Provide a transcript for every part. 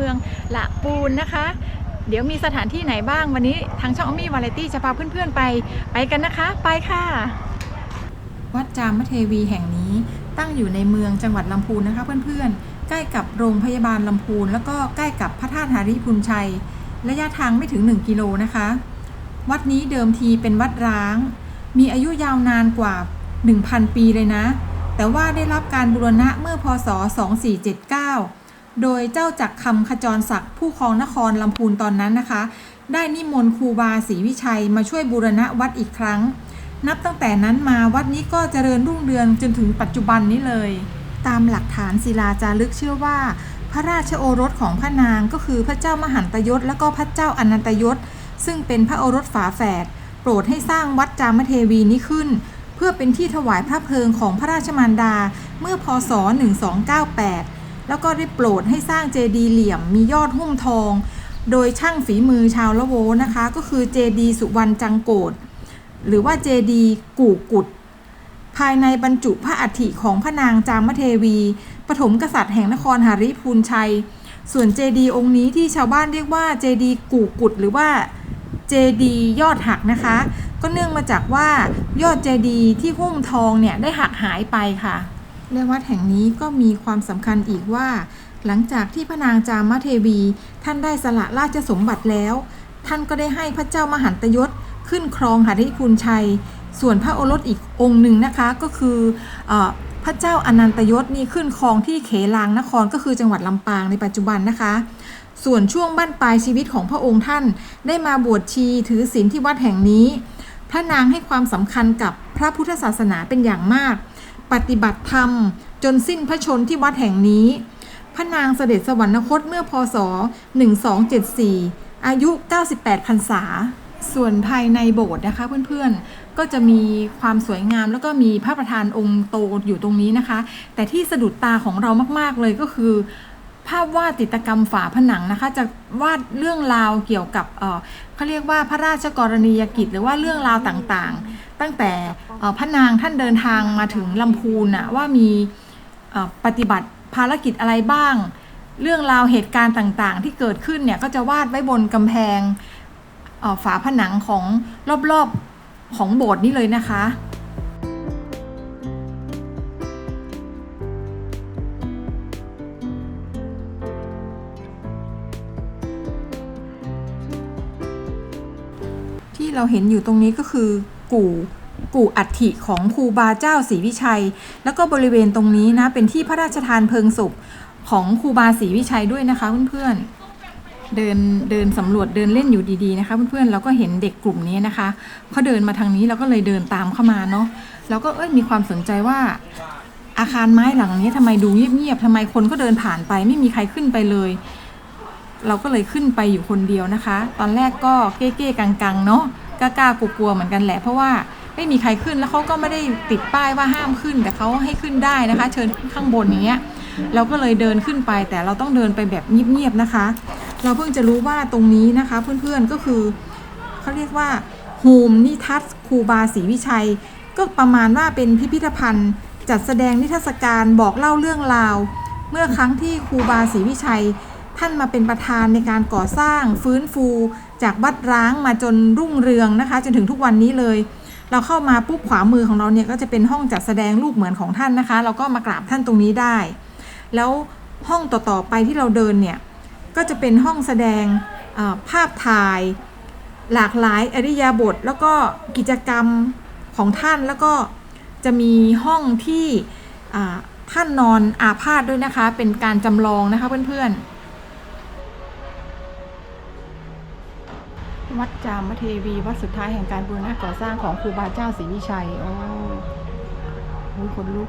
มืองละปูนนะคะ เดี๋ยวมีสถานที่ไหนบ้างวันนี้ทางช่องอมี่วาไรตี้จะพาเพื่อนๆไปไปกันนะคะ ไปค่ะ วัดจามเทวีแห่งนี้ตั้งอยู่ในเมืองจังหวัดลำพูนนะคะเพื่อนๆ ใกล้กับโรงพยาบาลลำพูน แล้วก็ใกล้กับพระธาตุหาริพุนชัย ระยะทางไม่ถึง 1 กิโลนะคะ วัดนี้เดิมทีเป็นวัดร้าง มีอายุยาวนานกว่า 1,000 ปีเลยนะ แต่ว่าได้รับการบูรณะเมื่อพศ 2479 โดยเจ้าจักรคำขจรศักดิ์ผู้ครองนครลำพูนตอนนั้นนะคะ ได้นิมนต์ครูบาศรีวิชัยมาช่วยบูรณะวัดอีกครั้ง นับตั้งแต่นั้นมาวัดนี้ก็เจริญรุ่งเรืองจนถึงปัจจุบันนี้เลย ตามหลักฐานศิลาจารึกเชื่อว่า พระราชโอรสของพระนางก็คือพระเจ้ามหันตยศและก็พระเจ้าอนันตยศ ซึ่งเป็นพระโอรสฝาแฝดโปรดให้สร้างวัดจามเทวีนี้ขึ้น เพื่อเป็นที่ถวายพระเพลิงของพระราชมารดาเมื่อพศ 1298 แล้วก็ได้โปรดให้สร้างเจดีย์เหลี่ยมมียอดหุ้มทอง โดยช่างฝีมือชาวละโวนะคะ ก็คือเจดีย์สุวรรณจังโกดหรือว่าเจดีย์กู่กุด ภายในบรรจุพระอัฐิของพระนางจามเทวี ปฐมกษัตริย์แห่งนครหาริพูนชัย ส่วนเจดีย์องค์นี้ที่ชาวบ้านเรียกว่าเจดีย์กู่กุดหรือว่าเจดีย์ยอดหักนะคะ ก็เนื่องมาจากว่ายอดเจดีย์ที่หุ้มทองเนี่ยได้หักหายไปค่ะ และวัดแห่งนี้ก็มีความสำคัญอีกว่า หลังจากที่พระนางจามเทวี ท่านได้สละราชสมบัติแล้ว ท่านก็ได้ให้พระเจ้ามหันตยศขึ้นครองหาริพูนชัย ส่วนพระโอรสอีกองค์หนึ่งนะคะก็คือออพระเจ้าอนันตยศนี่ขึ้นครองที่เขลางนครก็คือจังหวัดลำปางในปัจจุบันนะคะ ส่วนช่วงบั้นปลายชีวิตของพระองค์ท่านได้มาบวชชีถือศีลที่วัดแห่งนี้ พระนางให้ความสำคัญกับพระพุทธศาสนาเป็นอย่างมาก ปฏิบัติธรรม จนสิ้นพระชนที่วัดแห่งนี้ พระนางเสด็จสวรรคตเมื่อพศ 1274 อายุ 98พรรษา ส่วนภายในโบสถ์นะคะเพื่อนๆ ก็จะมีความสวยงามแล้วก็มีพระประธานองค์โตอยู่ตรงนี้นะคะ แต่ที่สะดุดตาของเรามากๆเลยก็คือภาพวาดจิตกรรมฝาผนังนะคะ จะวาดเรื่องราวเกี่ยวกับเออเขาเรียกว่าพระราชกรณียกิจ หรือว่าเรื่องราวต่างๆ ตั้งแต่พระนางท่านเดินทางมาถึงลำพูนน่ะว่ามีปฏิบัติภารกิจอะไรบ้าง เรื่องราวเหตุการณ์ต่างๆ ที่เกิดขึ้นเนี่ยก็จะวาดไว้บนกำแพงฝาผนังของรอบๆของโบสถ์นี้เลยนะคะที่เราเห็นอยู่ตรงนี้ก็คือ กู่กู่อัฐิของครูบาเจ้าศรีวิชัย แล้วก็บริเวณตรงนี้นะเป็นที่พระราชทานเพลิงศพของครูบาศรีวิชัยด้วยนะคะเพื่อนๆเดินเดินสำรวจเดินเล่นอยู่ดีๆนะคะเพื่อนๆเราก็เห็นเด็กกลุ่มนี้นะคะเขาเดินมาทางนี้เราก็เลยเดินตามเข้ามาเนาะเราก็เอ้ยมีความสนใจว่าอาคารไม้หลังนี้ทำไมดูเงียบๆทำไมคนก็เดินผ่านไป ไม่มีใครขึ้นไปเลย เราก็เลยขึ้นไปอยู่คนเดียวนะคะ ตอนแรกก็เก้ๆกังๆเนาะ กล้ากลัวๆเหมือนกันแหละ เพราะว่าไม่มีใครขึ้นแล้วเขาก็ไม่ได้ติดป้ายว่าห้ามขึ้น แต่เขาให้ขึ้นได้นะคะ เชิญข้างบนอย่างเงี้ยเราก็เลยเดินขึ้นไป แต่เราต้องเดินไปแบบเงียบๆนะคะ เราเพิ่งจะรู้ว่าตรงนี้นะคะ เพื่อนๆก็คือเขาเรียกว่าโฮมนิทัศครูบาศรีวิชัย ก็ประมาณว่าเป็นพิพิธภัณฑ์ จัดแสดงนิทรรศการบอกเล่าเรื่องราว เมื่อครั้งที่ครูบาศรีวิชัย ท่านมาเป็นประธานในการก่อสร้างฟื้นฟู จากวัดร้างมาจนรุ่งเรืองนะคะ จนถึงทุกวันนี้เลย เราเข้ามาปุ๊บขวามือของเราเนี่ยก็จะเป็นห้องจัดแสดงรูปเหมือนของท่านนะคะ เราก็มากราบท่านตรงนี้ได้ แล้วห้องต่อๆไปที่เราเดินเนี่ยก็จะเป็นห้องแสดงภาพถ่าย หลากหลายอริยาบท แล้วก็กิจกรรมของท่านแล้วก็จะมีห้องที่ท่านนอนอาพาธด้วยนะคะ เป็นการจำลองนะคะเพื่อนๆ วัดจามเทวี วัดสุดท้ายแห่งการบูรณะก่อสร้างของครูบาเจ้าศรีวิชัย โอ้โหคนลุก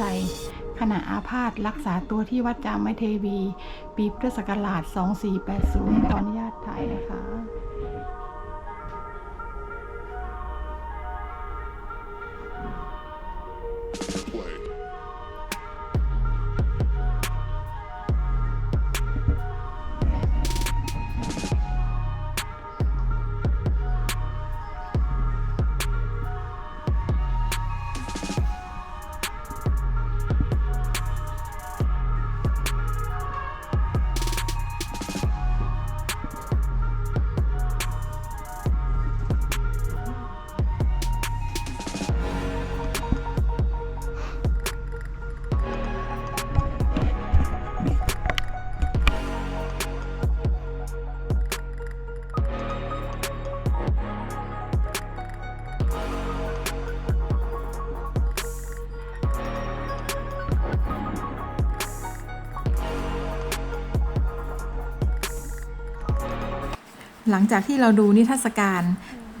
ชัย ขณะอาพาธรักษาตัวที่วัดจามเทวี ปีพุทธศักราช 2480 ตอนนี้ ลังจากที่เราดูนิทรรศการ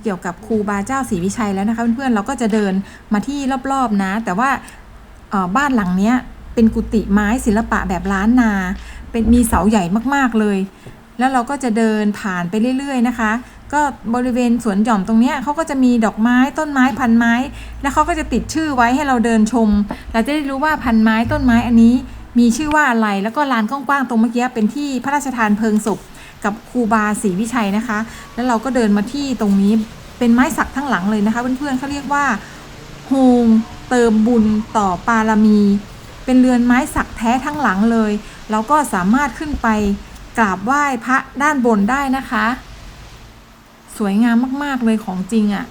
เกี่ยวกับครูบาเจ้าศรีวิชัยแล้วนะคะเพื่อนๆเราก็จะเดินมาที่รอบๆนะ แต่ว่าบ้านหลังเนี้ยเป็นกุฏิไม้ศิลปะแบบล้านนา เป็นมีเสาใหญ่มากๆเลย แล้วเราก็จะเดินผ่านไปเรื่อย ๆ นะคะ ก็บริเวณสวนหย่อมตรงเนี้ยเขาก็จะมีดอกไม้ต้นไม้พันไม้ แล้วเขาก็จะติดชื่อไว้ให้เราเดินชม เราจะได้รู้ว่าพันไม้ต้นไม้อันนี้มีชื่อว่าอะไร แล้วก็ลานกว้างๆตรงเมื่อกี้เป็นที่พระราชทานเพลิงศพ กับครูบาศรีวิชัยนะคะ แล้วเราก็เดินมาที่ตรงนี้เป็นไม้สักทั้งหลังเลยนะคะ เพื่อนๆเขาเรียกว่าโฮงเติมบุญต่อปารมี เป็นเรือนไม้สักแท้ทั้งหลังเลย เราก็สามารถขึ้นไปกราบไหว้พระด้านบนได้นะคะ สวยงามมากๆเลยของจริงอะ่ะ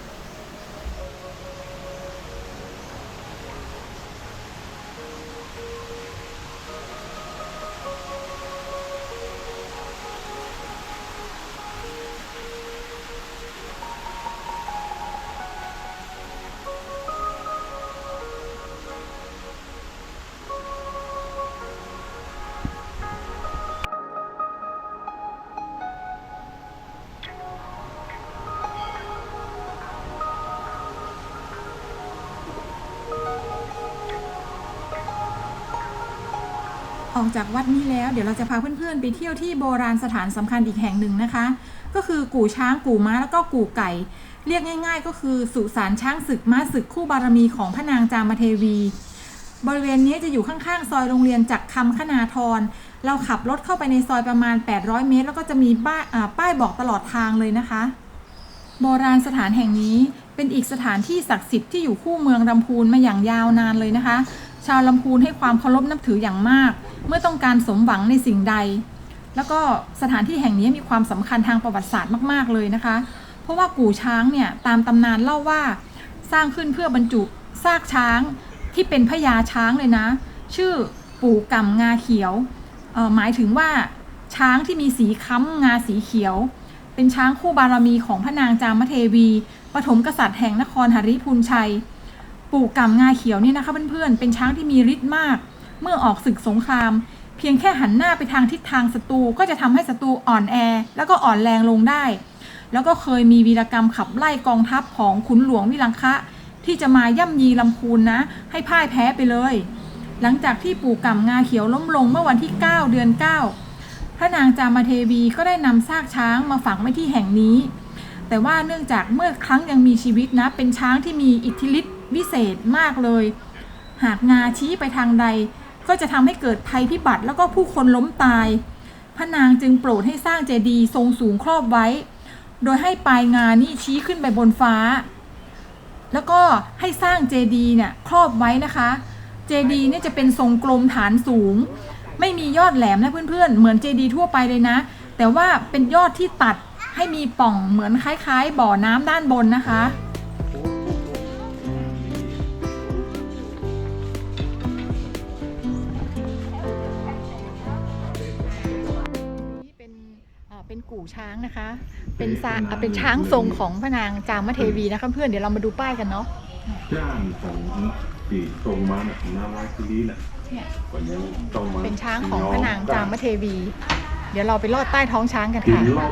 ออกจากวัดนี้แล้ว เดี๋ยวเราจะพาเพื่อนๆ ไปเที่ยวที่โบราณสถานสำคัญอีกแห่งหนึ่งนะคะ ก็คือกู่ช้างกู่ม้าแล้วก็กู่ไก่ เรียกง่าย ๆ ก็คือสุสานช้างศึกม้าศึกคู่บารมีของพระนางจามเทวี บริเวณนี้จะอยู่ข้างๆ ซอยโรงเรียนจักรคำคณาธรเราขับรถเข้าไปในซอยประมาณ 800 เมตร แล้วก็จะมีป้ายป้ายบอกตลอดทางเลยนะคะ โบราณสถานแห่งนี้เป็นอีกสถานที่ศักดิ์สิทธิ์ที่อยู่คู่เมืองลำพูนมาอย่างยาวนานเลยนะคะ ชาวลำพูนให้ความเคารพนับถืออย่างมาก เมื่อต้องการสมหวังในสิ่งใด แล้วก็สถานที่แห่งนี้มีความสำคัญทางประวัติศาสตร์มากๆเลยนะคะ เพราะว่ากู่ช้างเนี่ยตามตำนานเล่าว่าสร้างขึ้นเพื่อบรรจุซากช้างที่เป็นพญาช้างเลยนะ ชื่อปู่กำงาเขียวหมายถึงว่าช้างที่มีสีค้ำงาสีเขียว เป็นช้างคู่บารมีของพระนางจามเทวีปฐมกษัตริย์แห่งนครหริพูนชัย ปู่กำงาเขียวเนี่ยนะคะเพื่อนๆเป็นช้างที่มีฤทธิ์มาก เมื่อออกศึกสงคราม เพียงแค่หันหน้าไปทางทิศทางศัตรูก็จะทำให้ศัตรูอ่อนแอ แล้วก็อ่อนแรงลงได้ แล้วก็เคยมีวีรกรรมขับไล่กองทัพของขุนหลวงวิลังคะ ที่จะมาย่ำยีลำพูนนะ ให้พ่ายแพ้ไปเลย หลังจากที่ปู่กำงาเขียวล้มลงเมื่อวันที่ 9 เดือน 9 พระนางจามเทวีก็ได้นำซากช้างมาฝังไว้ที่แห่งนี้ แต่ว่าเนื่องจากเมื่อครั้งยังมีชีวิตนะเป็นช้างที่มีอิทธิฤทธิ วิเศษมากเลย หากงาชี้ไปทางใด ก็จะทำให้เกิดภัยพิบัติแล้วก็ผู้คนล้มตาย พระนางจึงโปรดให้สร้างเจดีย์ทรงสูงครอบไว้ โดยให้ปลายงานี่ชี้ขึ้นไปบนฟ้า แล้วก็ให้สร้างเจดีย์เนี่ยครอบไว้นะคะ เจดีย์เนี่ยจะเป็นทรงกลมฐานสูง ไม่มียอดแหลมนะเพื่อนๆ เหมือนเจดีย์ทั่วไปเลยนะ แต่ว่าเป็นยอดที่ตัดให้มีป่องเหมือนคล้าย ๆ บ่อน้ำด้านบนนะคะ กู่ช้างนะคะ เป็นซาเอ่อเป็นช้างทรงของพระนางจามเทวีนะคะเพื่อนเดี๋ยวเรามาดูป้ายกันเนาะจ้างของปีตรงมาน่ะนาราคิรีน่ะเนี่ยวันนี้ต้องมาเป็นช้างของพระนางจามเทวี เดี๋ยวเราไปลอดใต้ท้องช้างกันกินค่ะ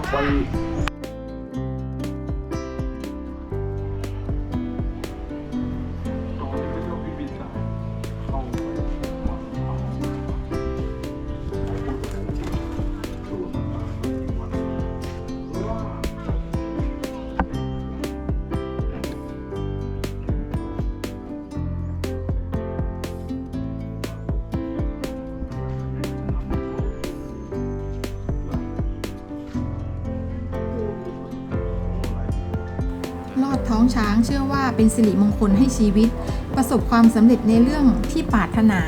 องช้างเชื่อว่าเป็นสิริมงคลให้ชีวิต ประสบความสำเร็จในเรื่องที่ปรารถนา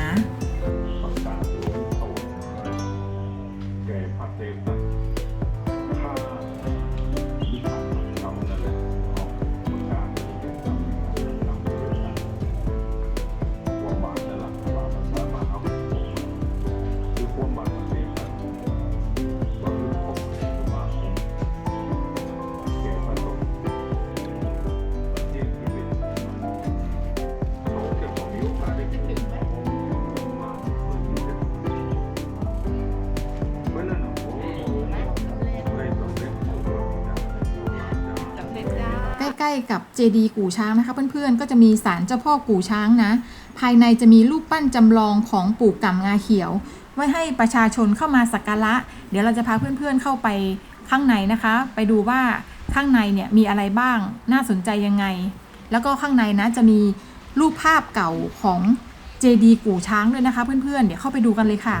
ใกล้ ๆ กับเจดีย์กู่ช้างนะคะ เพื่อนๆ ก็จะมีศาลเจ้าพ่อกู่ช้างนะ ภายในจะมีรูปปั้นจำลองของปู่กำงาเขียว ไว้ให้ประชาชนเข้ามาสักการะ เดี๋ยวเราจะพาเพื่อนๆเข้าไปข้างในนะคะ ไปดูว่าข้างในเนี่ยมีอะไรบ้าง น่าสนใจยังไง แล้วก็ข้างในนะจะมีรูปภาพเก่าของเจดีย์กู่ช้างด้วยนะคะ เพื่อนๆ เดี๋ยวเข้าไปดูกันเลยค่ะ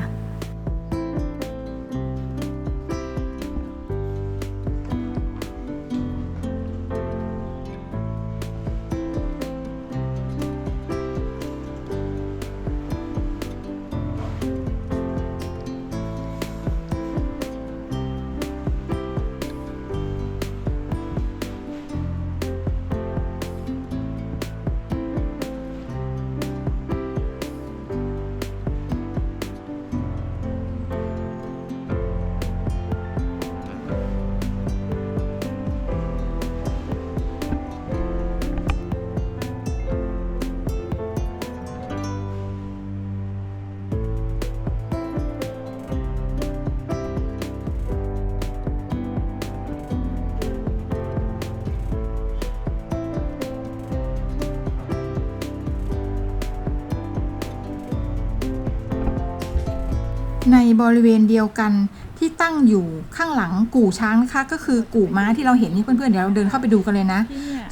ในบริเวณเดียวกันที่ตั้งอยู่ข้างหลังกู่ช้างนะคะ ก็คือกู่ม้าที่เราเห็นนี่เพื่อนๆเดี๋ยวเราเดินเข้าไปดูกันเลยนะ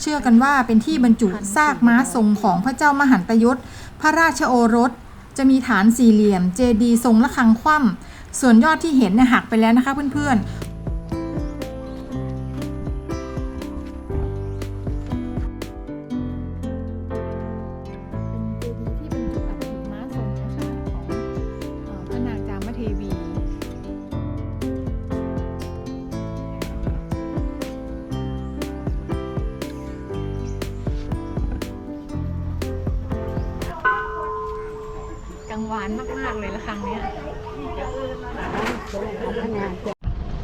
เชื่อกันว่าเป็นที่บรรจุซากม้าทรงของพระเจ้ามหันตยศ พระราชโอรส จะมีฐานสี่เหลี่ยม เจดีย์ทรงระฆังคว่ำส่วนยอดที่เห็นเนี่ยหักไปแล้วนะคะเพื่อนๆ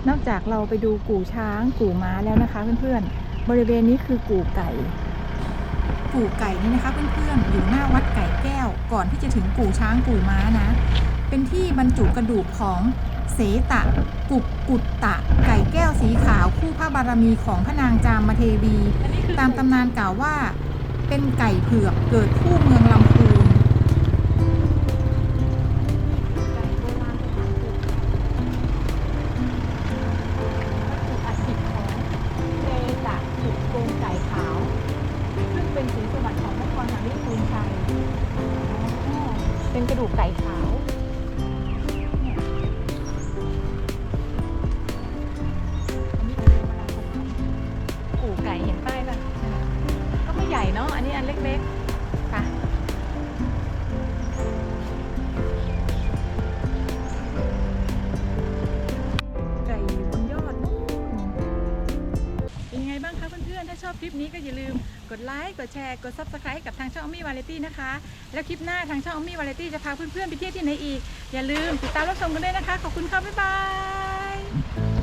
นอกจากเราไปดูกู่ช้าง กู่ม้าแล้วนะคะเพื่อนๆ บริเวณนี้คือกู่ไก่ กู่ไก่นี่นะคะเพื่อนๆ อยู่หน้าวัดไก่แก้ว ก่อนที่จะถึงกู่ช้างกู่ม้านะ เป็นที่บรรจุกระดูกของเสตะ กุกกุตตะ ไก่แก้วสีขาวคู่พระบารมีของพระนางจามเทวี ตามตำนานกล่าวว่า เป็นไก่เผือกเกิดคู่เมืองลำ ค์กดแชร์กด Subscribe กับทางช่องอมี่วาเลนตี้นะคะ แล้วคลิปหน้าทางช่องอมี่วาเลนตี้จะพาเพื่อนๆไปเที่ยวที่ไหนอีก อย่าลืมติดตามรับชมกันด้วยนะคะ ขอบคุณค่ะบ๊ายบาย